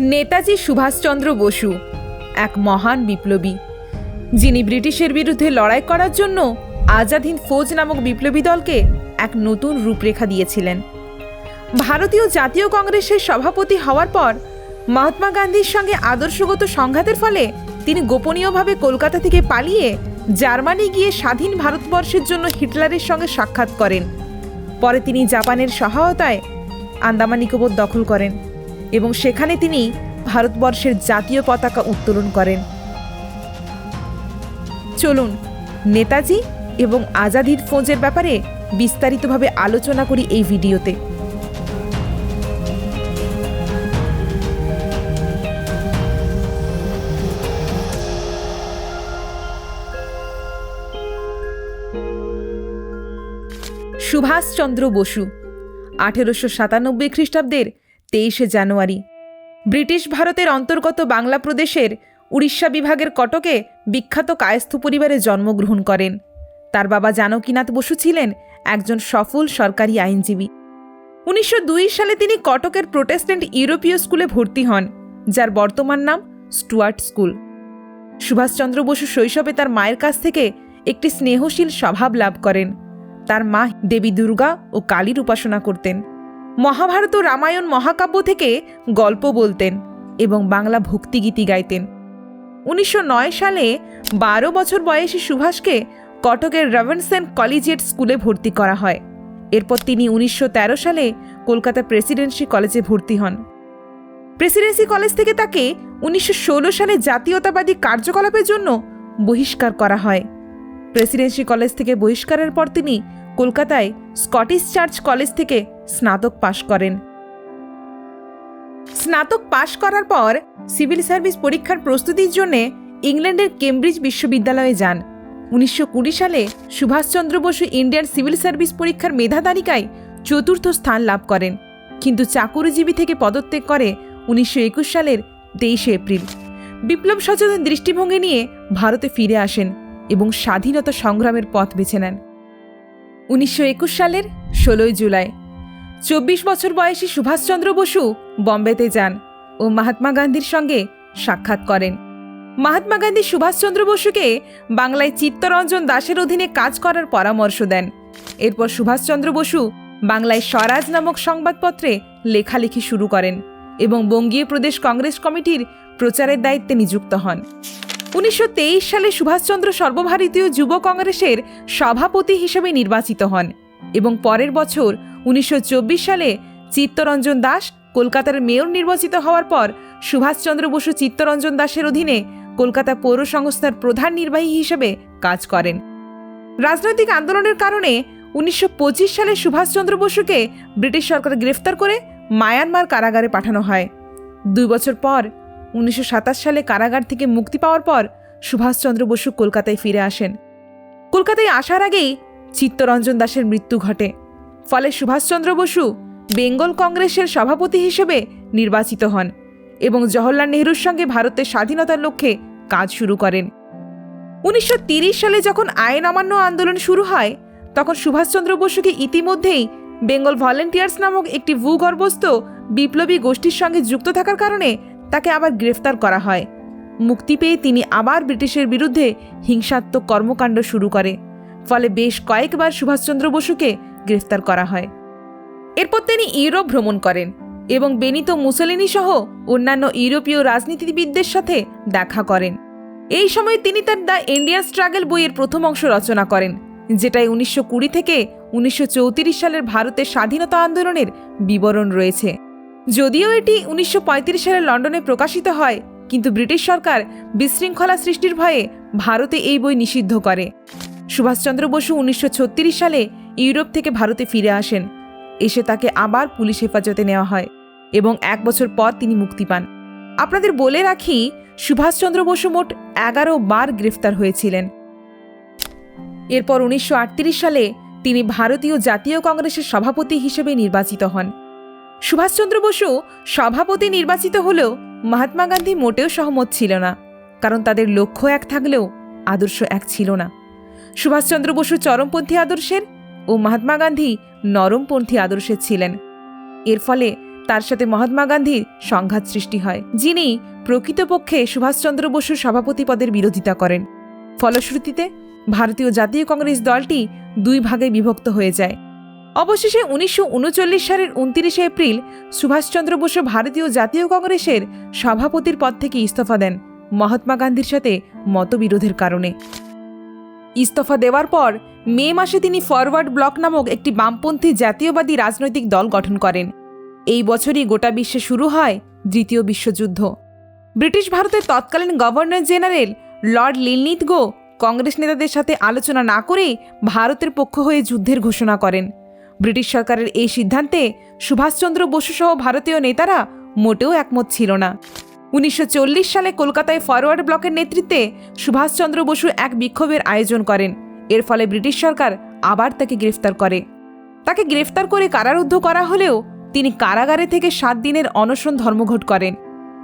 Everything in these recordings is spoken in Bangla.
নেতাজি সুভাষচন্দ্র বসু, এক মহান বিপ্লবী। যিনি ব্রিটিশের বিরুদ্ধে লড়াই করার জন্য আজাদ হিন্দ ফৌজ নামক বিপ্লবী দলকে এক নতুন রূপরেখা দিয়েছিলেন। ভারতীয় জাতীয় কংগ্রেসের সভাপতি হওয়ার পর মহাত্মা গান্ধীর সঙ্গে আদর্শগত সংঘাতের ফলে তিনি গোপনীয়ভাবে কলকাতা থেকে পালিয়ে জার্মানি গিয়ে স্বাধীন ভারতবর্ষের জন্য হিটলারের সঙ্গে সাক্ষাৎ করেন। পরে তিনি জাপানের সহায়তায় আন্দামান নিকোবর দখল করেন। এবং সেখানে তিনি ভারতবর্ষের জাতীয় পতাকা উত্তোলন করেন। চলুন, নেতাজি এবং আজাদির ফৌজের ব্যাপারে বিস্তারিতভাবে আলোচনা করি এই ভিডিওতে। সুভাষচন্দ্র বসু, আঠেরোশো সাতানব্বই খ্রিস্টাব্দের তেইশে জানুয়ারি। ব্রিটিশ ভারতের অন্তর্গত বাংলা প্রদেশের উড়িষ্যা বিভাগের কটকে বিখ্যাত কায়স্থ পরিবারে জন্মগ্রহণ করেন। তার বাবা জানকীনাথ বসু ছিলেন একজন সফল সরকারি আইনজীবী। উনিশশো দুই সালে তিনি কটকের প্রোটেস্ট্যান্ট ইউরোপীয় স্কুলে ভর্তি হন, যার বর্তমান নাম স্টুয়ার্ট স্কুল। সুভাষচন্দ্র বসু শৈশবে তার মায়ের কাছ থেকে একটি স্নেহশীল স্বভাব লাভ করেন। তার মা দেবী দুর্গা ও কালীর উপাসনা করতেন। মহাভারত রামায়ণ মহাকাব্য থেকে গল্প বলতেন এবং বাংলা ভক্তিগীতি গাইতেন। উনিশশো নয় সালে বারো বছর বয়সী সুভাষকে কটকের রভেনসেন কলেজিয়েট স্কুলে ভর্তি করা হয়। এরপর তিনি উনিশশো তেরো সালে কলকাতা প্রেসিডেন্সি কলেজে ভর্তি হন। প্রেসিডেন্সি কলেজ থেকে তাকে উনিশশো ষোলো সালে জাতীয়তাবাদী কার্যকলাপের জন্য বহিষ্কার করা হয়। প্রেসিডেন্সি কলেজ থেকে বহিষ্কারের পর তিনি কলকাতায় স্কটিশ চার্চ কলেজ থেকে স্নাতক পাশ করেন। স্নাতক পাশ করার পর সিভিল সার্ভিস পরীক্ষার প্রস্তুতির জন্য ইংল্যান্ডের কেমব্রিজ বিশ্ববিদ্যালয়ে যান। উনিশশো কুড়ি সালে Subhas Chandra Bose Indian civil service পরীক্ষার মেধা তালিকায় চতুর্থ স্থান লাভ করেন। কিন্তু চাকুরিজীবী থেকে পদত্যাগ করে উনিশশো একুশ সালের তেইশে এপ্রিল। বিপ্লব সচেতন দৃষ্টিভঙ্গি নিয়ে ভারতে ফিরে আসেন এবং স্বাধীনতা সংগ্রামের পথ বেছে নেন। উনিশশো একুশ সালের ষোলোই জুলাই। চব্বিশ বছর বয়সী সুভাষচন্দ্র বসু বম্বেতে যান ও মহাত্মা গান্ধীর সঙ্গে সাক্ষাৎ করেন। মহাত্মা গান্ধী সুভাষচন্দ্র বসুকে বাংলায় চিত্তরঞ্জন দাসের অধীনে কাজ করার পরামর্শ দেন। এরপর সুভাষচন্দ্র বসু বাংলায় স্বরাজ নামক সংবাদপত্রে লেখালেখি শুরু করেন এবং বঙ্গীয় প্রদেশ কংগ্রেস কমিটির প্রচারের দায়িত্বে নিযুক্ত হন। উনিশশো তেইশ সালে সুভাষচন্দ্র সর্বভারতীয় যুব কংগ্রেসের সভাপতি হিসেবে নির্বাচিত হন এবং পরের বছর উনিশশো চব্বিশ সালে চিত্তরঞ্জন দাস কলকাতার মেয়র নির্বাচিত হওয়ার পর সুভাষচন্দ্র বসু চিত্তরঞ্জন দাসের অধীনে কলকাতা পৌর সংস্থার প্রধান নির্বাহী হিসেবে কাজ করেন। রাজনৈতিক আন্দোলনের কারণে উনিশশো পঁচিশ সালে সুভাষচন্দ্র বসুকে ব্রিটিশ সরকার গ্রেফতার করে মায়ানমার কারাগারে পাঠানো হয়। দুই বছর পর উনিশশো সাতাশ সালে কারাগার থেকে মুক্তি পাওয়ার পর সুভাষচন্দ্র বসু কলকাতায় ফিরে আসেন। কলকাতায় আসার আগেই চিত্তরঞ্জন দাসের মৃত্যু ঘটে। ফলে সুভাষচন্দ্র বসু বেঙ্গল কংগ্রেসের সভাপতি হিসেবে নির্বাচিত হন এবং জওহরলাল নেহরুর সঙ্গে ভারতের স্বাধীনতার লক্ষ্যে কাজ শুরু করেন। উনিশশো সালে যখন আইন অমান্য আন্দোলন শুরু হয়, তখন সুভাষচন্দ্র বসুকে ইতিমধ্যেই বেঙ্গল ভলেন্টিয়ার্স নামক একটি ভূগর্ভস্থ বিপ্লবী গোষ্ঠীর সঙ্গে যুক্ত থাকার কারণে তাকে আবার গ্রেফতার করা হয়। মুক্তি পেয়ে তিনি আবার ব্রিটিশের বিরুদ্ধে হিংসাত্মক কর্মকাণ্ড শুরু করে। ফলে বেশ কয়েকবার সুভাষচন্দ্র বসুকে গ্রেফতার করা হয়। এরপর তিনি ইউরোপ ভ্রমণ করেন এবং বেনিতো মুসলিনি সহ অন্যান্য ইউরোপীয় রাজনীতিবিদদের সাথে দেখা করেন। এই সময় তিনি তার দ্য ইন্ডিয়ান স্ট্রাগল বইয়ের প্রথম অংশ রচনা করেন যেটায় উনিশশো কুড়ি থেকে উনিশশো সালের ভারতের স্বাধীনতা আন্দোলনের বিবরণ রয়েছে। যদিও এটি উনিশশো পঁয়ত্রিশ সালে লন্ডনে প্রকাশিত হয়, কিন্তু ব্রিটিশ সরকার বিশৃঙ্খলা সৃষ্টির ভয়ে ভারতে এই বই নিষিদ্ধ করে। সুভাষচন্দ্র বসু উনিশশো ছত্রিশ সালে ইউরোপ থেকে ভারতে ফিরে আসেন। এসে তাকে আবার পুলিশ হেফাজতে নেওয়া হয় এবং এক বছর পর তিনি মুক্তি পান। আপনাদের বলে রাখি, সুভাষচন্দ্র বসু মোট এগারো বার গ্রেফতার হয়েছিলেন। এরপর উনিশশো আটত্রিশ সালে তিনি ভারতীয় জাতীয় কংগ্রেসের সভাপতি হিসেবে নির্বাচিত হন। সুভাষচন্দ্র বসু সভাপতি নির্বাচিত হলেও মহাত্মা গান্ধী মোটেও সহমত ছিল না, কারণ তাদের লক্ষ্য এক থাকলেও আদর্শ এক ছিল না। সুভাষচন্দ্র বসু চরমপন্থী আদর্শের ও মহাত্মা গান্ধী নরমপন্থী আদর্শের ছিলেন। এর ফলে তার সাথে মহাত্মা গান্ধীর সংঘাত সৃষ্টি হয়, যিনি প্রকৃতপক্ষে সুভাষচন্দ্র বসুর সভাপতি পদের বিরোধিতা করেন। ফলশ্রুতিতে, ভারতীয় জাতীয় কংগ্রেস দলটি দুই ভাগে বিভক্ত হয়ে যায়। অবশেষে উনিশশো উনচল্লিশ সালের উনত্রিশে এপ্রিল সুভাষচন্দ্র বসু ভারতীয় জাতীয় কংগ্রেসের সভাপতির পদ থেকে ইস্তফা দেন মহাত্মা গান্ধীর সাথে মতবিরোধের কারণে। ইস্তফা দেওয়ার পর, মে মাসে তিনি ফরওয়ার্ড ব্লক নামক একটি বামপন্থী জাতীয়বাদী রাজনৈতিক দল গঠন করেন। এই বছরই গোটা বিশ্বে শুরু হয় দ্বিতীয় বিশ্বযুদ্ধ। ব্রিটিশ ভারতের তৎকালীন governor general lord Linlithgow Congress নেতাদের সাথে আলোচনা না করেই ভারতের পক্ষ হয়ে যুদ্ধের ঘোষণা করেন। ব্রিটিশ সরকারের এই সিদ্ধান্তে সুভাষচন্দ্র বসু সহ ভারতীয় নেতারা মোটেও একমত ছিল না। উনিশশো চল্লিশ সালে কলকাতায় ফরওয়ার্ড ব্লকের নেতৃত্বে সুভাষচন্দ্র বসু এক বিক্ষোভের আয়োজন করেন। এর ফলে ব্রিটিশ সরকার আবার তাকে গ্রেফতার করে। তাকে গ্রেফতার করে কারারুদ্ধ করা হলেও তিনি কারাগারে থেকে সাত দিনের অনশন ধর্মঘট করেন।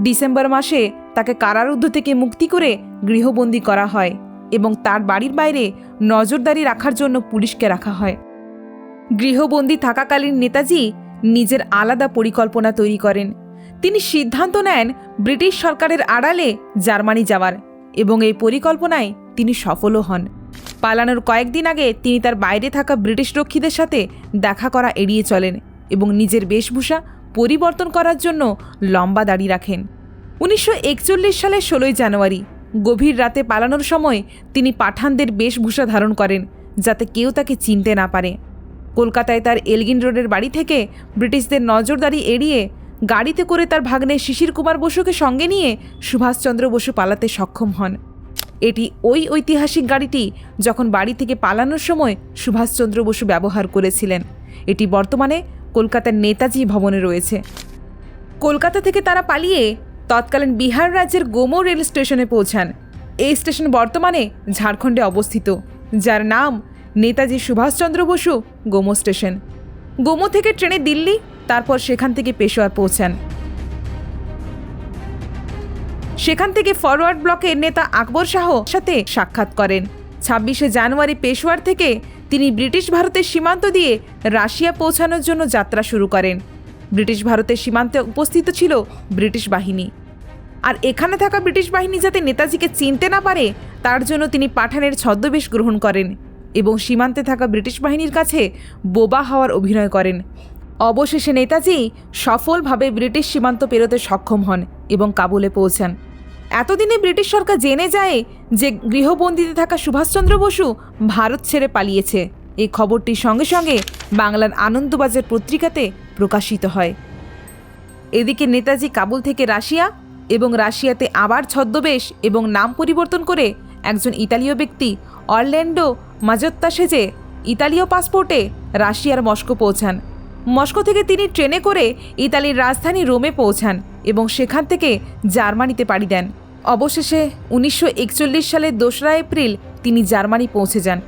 ডিসেম্বর মাসে তাকে কারারুদ্ধ থেকে মুক্তি করে গৃহবন্দী করা হয় এবং তার বাড়ির বাইরে নজরদারি রাখার জন্য পুলিশকে রাখা হয়। গৃহবন্দী থাকাকালীন নেতাজি নিজের আলাদা পরিকল্পনা তৈরি করেন। তিনি সিদ্ধান্ত নেন ব্রিটিশ সরকারের আড়ালে জার্মানি যাওয়ার এবং এই পরিকল্পনায় তিনি সফলও হন। পালানোর কয়েকদিন আগে তিনি তার বাইরে থাকা ব্রিটিশ রক্ষীদের সাথে দেখা করা এড়িয়ে চলেন এবং নিজের বেশভূষা পরিবর্তন করার জন্য লম্বা দাড়ি রাখেন। উনিশশো একচল্লিশ সালের ষোলোই জানুয়ারি, গভীর রাতে পালানোর সময় তিনি পাঠানদের বেশভূষা ধারণ করেন যাতে কেউ তাকে চিনতে না পারে। কলকাতায় তার এলগিন রোডের বাড়ি থেকে ব্রিটিশদের নজরদারি এড়িয়ে গাড়িতে করে তার ভাগ্নে শিশির কুমার বসুকে সঙ্গে নিয়ে সুভাষচন্দ্র বসু পালাতে সক্ষম হন। এটি ওই ঐতিহাসিক গাড়িটি যখন বাড়ি থেকে পালানোর সময় সুভাষচন্দ্র বসু ব্যবহার করেছিলেন। এটি বর্তমানে কলকাতার নেতাজি ভবনে রয়েছে। কলকাতা থেকে তারা পালিয়ে তৎকালীন বিহার রাজ্যের গোমো রেল স্টেশনে পৌঁছান। এই স্টেশন বর্তমানে ঝাড়খণ্ডে অবস্থিত, যার নাম নেতাজি সুভাষচন্দ্র বসু গোমো স্টেশন। গোমো থেকে ট্রেনে দিল্লি তারপর সেখান থেকে পেশোয়ার পৌঁছান। সেখান থেকে ফরওয়ার্ড ব্লকের নেতা আকবর শাহ সাথে সাক্ষাৎ করেন। ছাব্বিশে জানুয়ারি পেশোয়ার থেকে তিনি ব্রিটিশ ভারতের সীমান্ত দিয়ে রাশিয়া পৌঁছানোর জন্য যাত্রা শুরু করেন। ব্রিটিশ ভারতের সীমান্তে উপস্থিত ছিল ব্রিটিশ বাহিনী। আর এখানে থাকা ব্রিটিশ বাহিনী যাতে নেতাজিকে চিনতে না পারে, তার জন্য তিনি পাঠানের ছদ্মবেশ গ্রহণ করেন এবং সীমান্তে থাকা ব্রিটিশ বাহিনীর কাছে বোবা হওয়ার অভিনয় করেন। অবশেষে নেতাজি সফলভাবে ব্রিটিশ সীমান্ত পেরোতে সক্ষম হন এবং কাবুলে পৌঁছান। এতদিনে ব্রিটিশ সরকার জেনে যায় যে গৃহবন্দিতে থাকা সুভাষচন্দ্র বসু ভারত ছেড়ে পালিয়েছে। এই খবরটি সঙ্গে সঙ্গে বাংলার আনন্দবাজার পত্রিকাতে প্রকাশিত হয়। এদিকে নেতাজি কাবুল থেকে রাশিয়া এবং রাশিয়াতে আবার ছদ্মবেশ এবং নাম পরিবর্তন করে একজন ইতালীয় ব্যক্তি অরল্যান্ডো মাজত্তা সেজে ইতালীয় পাসপোর্টে রাশিয়ার মস্কো পৌঁছান। মস্কো থেকে তিনি ট্রেনে করে ইতালির রাজধানী রোমে পৌঁছান এবং সেখান থেকে জার্মানিতে পাড়ি দেন। অবশেষে উনিশশো একচল্লিশ সালের দোসরা এপ্রিল তিনি জার্মানি পৌঁছে যান।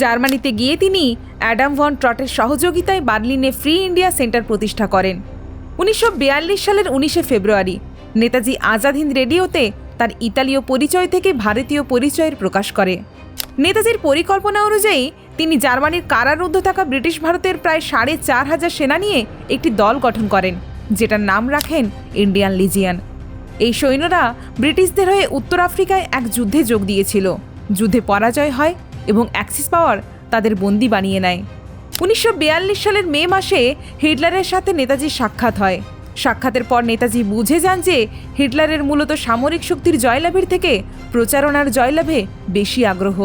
জার্মানিতে গিয়ে তিনি অ্যাডাম ভন ট্রটের সহযোগিতায় বার্লিনে ফ্রি ইন্ডিয়া সেন্টার প্রতিষ্ঠা করেন। উনিশশো সালের উনিশে ফেব্রুয়ারি নেতাজি আজাদ হিন্দ রেডিওতে তার ইতালীয় পরিচয় থেকে ভারতীয় পরিচয়ের প্রকাশ করে। নেতাজির পরিকল্পনা অনুযায়ী তিনি জার্মানির কারারুদ্ধ থাকা ব্রিটিশ ভারতের প্রায় সাড়ে চার হাজার সেনা নিয়ে একটি দল গঠন করেন, যেটার নাম রাখেন ইন্ডিয়ান লিজিয়ান। এই সৈন্যরা ব্রিটিশদের হয়ে উত্তর আফ্রিকায় এক যুদ্ধে যোগ দিয়েছিল। যুদ্ধে পরাজয় হয় এবং অ্যাক্সিস পাওয়ার তাদের বন্দি বানিয়ে নেয়। উনিশশো সালের মে মাসে হিটলারের সাথে নেতাজির সাক্ষাৎ হয়। সাক্ষাতের পর নেতাজি বুঝে যান যে হিটলারের মূলত সামরিক শক্তির জয়লাভের থেকে প্রচারণার জয়লাভে বেশি আগ্রহ।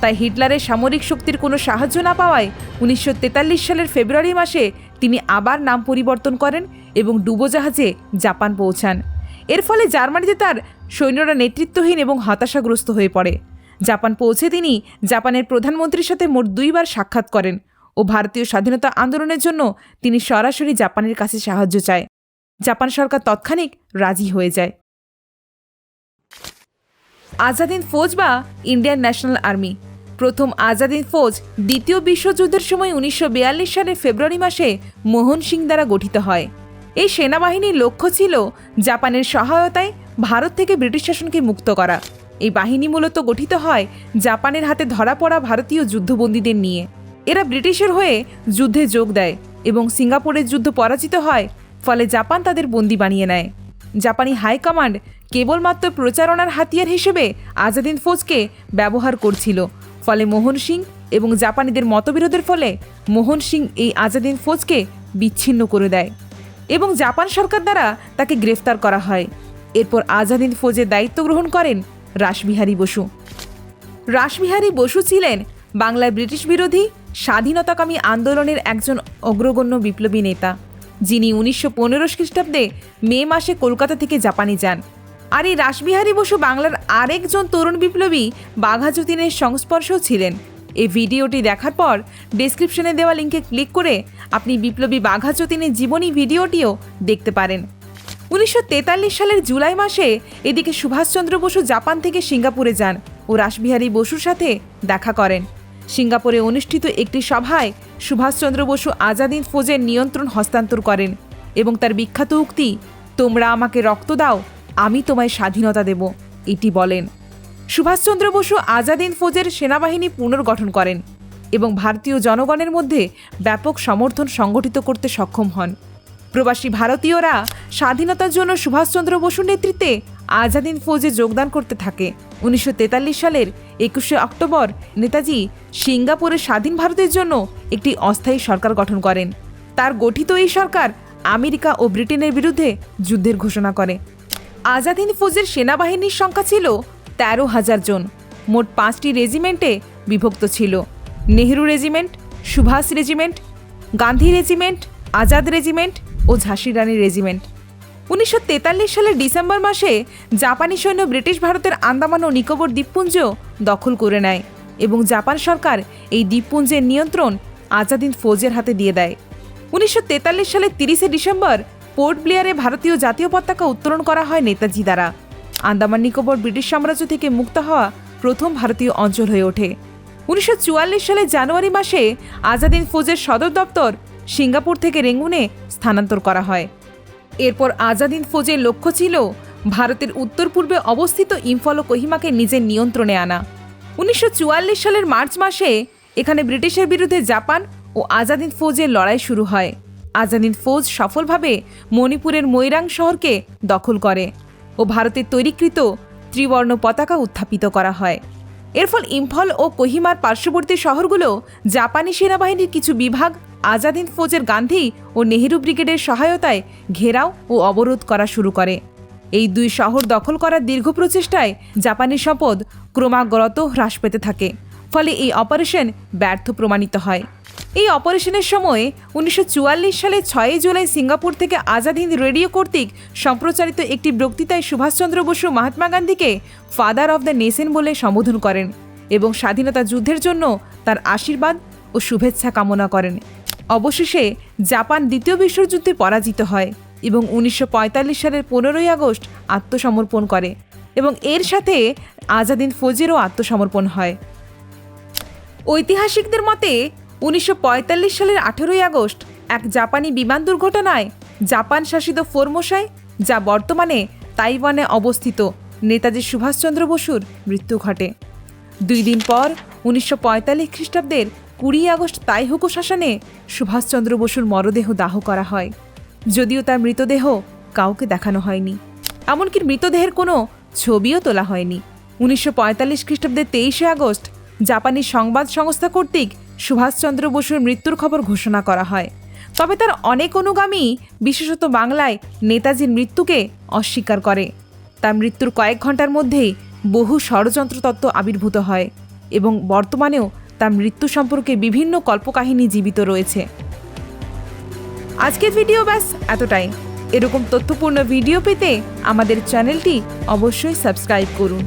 তাই হিটলারের সামরিক শক্তির কোনো সাহায্য না পাওয়ায় উনিশশো তেতাল্লিশ সালের ফেব্রুয়ারি মাসে তিনি আবার নাম পরিবর্তন করেন এবং ডুবোজাহাজে জাপান পৌঁছান। এর ফলে জার্মানিতে তার সৈন্যরা নেতৃত্বহীন এবং হতাশাগ্রস্ত হয়ে পড়ে। জাপান পৌঁছে তিনি জাপানের প্রধানমন্ত্রীর সাথে মোট দুইবার সাক্ষাৎ করেন ও ভারতীয় স্বাধীনতা আন্দোলনের জন্য তিনি সরাসরি জাপানের কাছে সাহায্য চায়। জাপান সরকার তৎক্ষণিক রাজি হয়ে যায়। আজাদিন ফৌজ বা ইন্ডিয়ান ন্যাশনাল আর্মি প্রথম আজাদিন ফৌজ দ্বিতীয় বিশ্বযুদ্ধের সময় উনিশশো বিয়াল্লিশ সালের ফেব্রুয়ারি মাসে মোহন সিং দ্বারা গঠিত হয়। এই সেনাবাহিনীর লক্ষ্য ছিল জাপানের সহায়তায় ভারত থেকে ব্রিটিশ শাসনকে মুক্ত করা। এই বাহিনী মূলত গঠিত হয় জাপানের হাতে ধরা পড়া ভারতীয় যুদ্ধবন্দীদের নিয়ে। এরা ব্রিটিশের হয়ে যুদ্ধে যোগ দেয় এবং সিঙ্গাপুরের যুদ্ধ পরাজিত হয়, ফলে জাপান তাদের বন্দি বানিয়ে নেয়। জাপানি হাইকমান্ড কেবলমাত্র প্রচারণার হাতিয়ার হিসেবে আজাদিন ফৌজকে ব্যবহার করছিল ফলে মোহন সিং এবং জাপানিদের মতবিরোধের ফলে মোহন সিং এই আজাদিন ফৌজকে বিচ্ছিন্ন করে দেয় এবং জাপান সরকার দ্বারা তাকে গ্রেফতার করা হয়। এরপর আজাদিন ফৌজের দায়িত্ব গ্রহণ করেন রাসবিহারী বসু। রাসবিহারী বসু ছিলেন বাংলায় ব্রিটিশ বিরোধী, স্বাধীনতাকামী আন্দোলনের একজন অগ্রগণ্য বিপ্লবী নেতা, যিনি উনিশশো পনেরো খ্রিস্টাব্দে মে মাসে কলকাতা থেকে জাপানি যান। আর এই রাসবিহারী বসু বাংলার আরেকজন তরুণ বিপ্লবী বাঘা যতীনের সংস্পর্শেও ছিলেন। এই ভিডিওটি দেখার পর ডেসক্রিপশনে দেওয়া লিঙ্কে ক্লিক করে আপনি বিপ্লবী বাঘা যতীনের জীবনী ভিডিওটিও দেখতে পারেন। উনিশশো তেতাল্লিশ সালের জুলাই মাসে এদিকে সুভাষচন্দ্র বসু জাপান থেকে সিঙ্গাপুরে যান ও রাসবিহারী বসুর সাথে দেখা করেন। সিঙ্গাপুরে অনুষ্ঠিত একটি সভায় সুভাষচন্দ্র বসু আজাদিন ফৌজের নিয়ন্ত্রণ হস্তান্তর করেন এবং তার বিখ্যাত উক্তি, তোমরা আমাকে রক্ত দাও আমি তোমায় স্বাধীনতা দেব, এটি বলেন। সুভাষচন্দ্র বসু আজাদিন ফৌজের সেনাবাহিনী পুনর্গঠন করেন এবং ভারতীয় জনগণের মধ্যে ব্যাপক সমর্থন সংগঠিত করতে সক্ষম হন। প্রবাসী ভারতীয়রা স্বাধীনতার জন্য সুভাষচন্দ্র বসুর নেতৃত্বে আজাদিন ফৌজে যোগদান করতে থাকে। উনিশশো তেতাল্লিশ সালের একুশে অক্টোবর নেতাজি সিঙ্গাপুরে স্বাধীন ভারতের জন্য একটি অস্থায়ী সরকার গঠন করেন। তার গঠিত এই সরকার আমেরিকা ও ব্রিটেনের বিরুদ্ধে যুদ্ধের ঘোষণা করে। আজাদিন ফৌজের সেনাবাহিনীর সংখ্যা ছিল তেরো হাজার জন। মোট পাঁচটি রেজিমেন্টে বিভক্ত ছিল। Nehru regiment, Subhas regiment, Gandhi regiment, Azad regiment ও ঝাঁসি রানী রেজিমেন্ট। উনিশশো তেতাল্লিশ সালের ডিসেম্বর মাসে জাপানি সৈন্য ব্রিটিশ ভারতের আন্দামান ও নিকোবর দ্বীপপুঞ্জ দখল করে নেয় এবং জাপান সরকার এই দ্বীপপুঞ্জের নিয়ন্ত্রণ আজাদিন ফৌজের হাতে দিয়ে দেয়। উনিশশো তেতাল্লিশ সালের তিরিশে ডিসেম্বর পোর্ট ব্লেয়ারে ভারতীয় জাতীয় পতাকা উত্তোলন করা হয় নেতাজি দ্বারা। আন্দামান নিকোবর ব্রিটিশ সাম্রাজ্য থেকে মুক্ত হওয়া প্রথম ভারতীয় অঞ্চল হয়ে ওঠে। উনিশশো সালের জানুয়ারি মাসে আজাদিন ফৌজের সদর দপ্তর সিঙ্গাপুর থেকে রেঙ্গুনে স্থানান্তর করা হয়। এরপর আজাদিন ফৌজের লক্ষ্য ছিল ভারতের উত্তর পূর্বে অবস্থিত ইম্ফল ও কোহিমাকে নিজের নিয়ন্ত্রণে আনা। উনিশশো চুয়াল্লিশ সালের মার্চ মাসে এখানে ব্রিটিশের বিরুদ্ধে জাপান ও আজাদিন ফৌজের লড়াই শুরু হয়। আজাদিন ফৌজ সফলভাবে মণিপুরের মৈরাং শহরকে দখল করে ও ভারতের তৈরিকৃত ত্রিবর্ণ পতাকা উত্থাপিত করা হয়। এর ফল ইম্ফল ও কোহিমার পার্শ্ববর্তী শহরগুলো জাপানি সেনাবাহিনীর কিছু বিভাগ আজাদিন ফৌজের গান্ধী ও নেহেরু ব্রিগেডের সহায়তায় ঘেরাও ও অবরোধ করা শুরু করে। এই দুই শহর দখল করার দীর্ঘ প্রচেষ্টায় জাপানি সম্পদ ক্রমাগত হ্রাস পেতে থাকে, ফলে এই অপারেশন ব্যর্থ প্রমাণিত হয়। এই অপারেশনের সময় উনিশশো সালে ছয়ই জুলাই সিঙ্গাপুর থেকে আজাদ হিন্দ রেডিও কর্তৃক সম্প্রচারিত একটি বক্তৃতায় সুভাষচন্দ্র বসু মহাত্মা গান্ধীকে ফাদার অব দ্য নেশন বলে সম্বোধন করেন এবং স্বাধীনতা যুদ্ধের জন্য তার আশীর্বাদ ও শুভেচ্ছা কামনা করেন। অবশেষে জাপান দ্বিতীয় বিশ্বযুদ্ধে পরাজিত হয় এবং উনিশশো পঁয়তাল্লিশ সালের পনেরোই আগস্ট আত্মসমর্পণ করে এবং এর সাথে আজাদিন ফৌজেরও আত্মসমর্পণ হয়। ঐতিহাসিকদের মতে উনিশশো পঁয়তাল্লিশ সালের আঠেরোই আগস্ট এক জাপানি বিমান দুর্ঘটনায় জাপান শাসিত ফোরমোসায় যা বর্তমানে তাইওয়ানে অবস্থিত নেতাজি সুভাষচন্দ্র বসুর মৃত্যু ঘটে। দুই দিন পর উনিশশো পঁয়তাল্লিশ খ্রিস্টাব্দের কুড়ি আগস্ট তাইহুকো শাসনে সুভাষচন্দ্র বসুর মরদেহ দাহ করা হয়। যদিও তার মৃতদেহ কাউকে দেখানো হয়নি। এমনকি মৃতদেহের কোনো ছবিও তোলা হয়নি। উনিশশো পঁয়তাল্লিশ খ্রিস্টাব্দের তেইশে আগস্ট জাপানি সংবাদ সংস্থা কর্তৃক সুভাষচন্দ্র বসুর মৃত্যুর খবর ঘোষণা করা হয়। তবে তার অনেক অনুগামী, বিশেষত বাংলায়, নেতাজির মৃত্যুকে অস্বীকার করে। তার মৃত্যুর কয়েক ঘণ্টার মধ্যেই বহু ষড়যন্ত্র তত্ত্ব আবির্ভূত হয় এবং বর্তমানেও তার মৃত্যু সম্পর্কে বিভিন্ন কল্পকাহিনী জীবিত রয়েছে। আজকের ভিডিও ব্যাস, এতটাই। এরকম তথ্যপূর্ণ ভিডিও পেতে আমাদের চ্যানেলটি অবশ্যই সাবস্ক্রাইব করুন।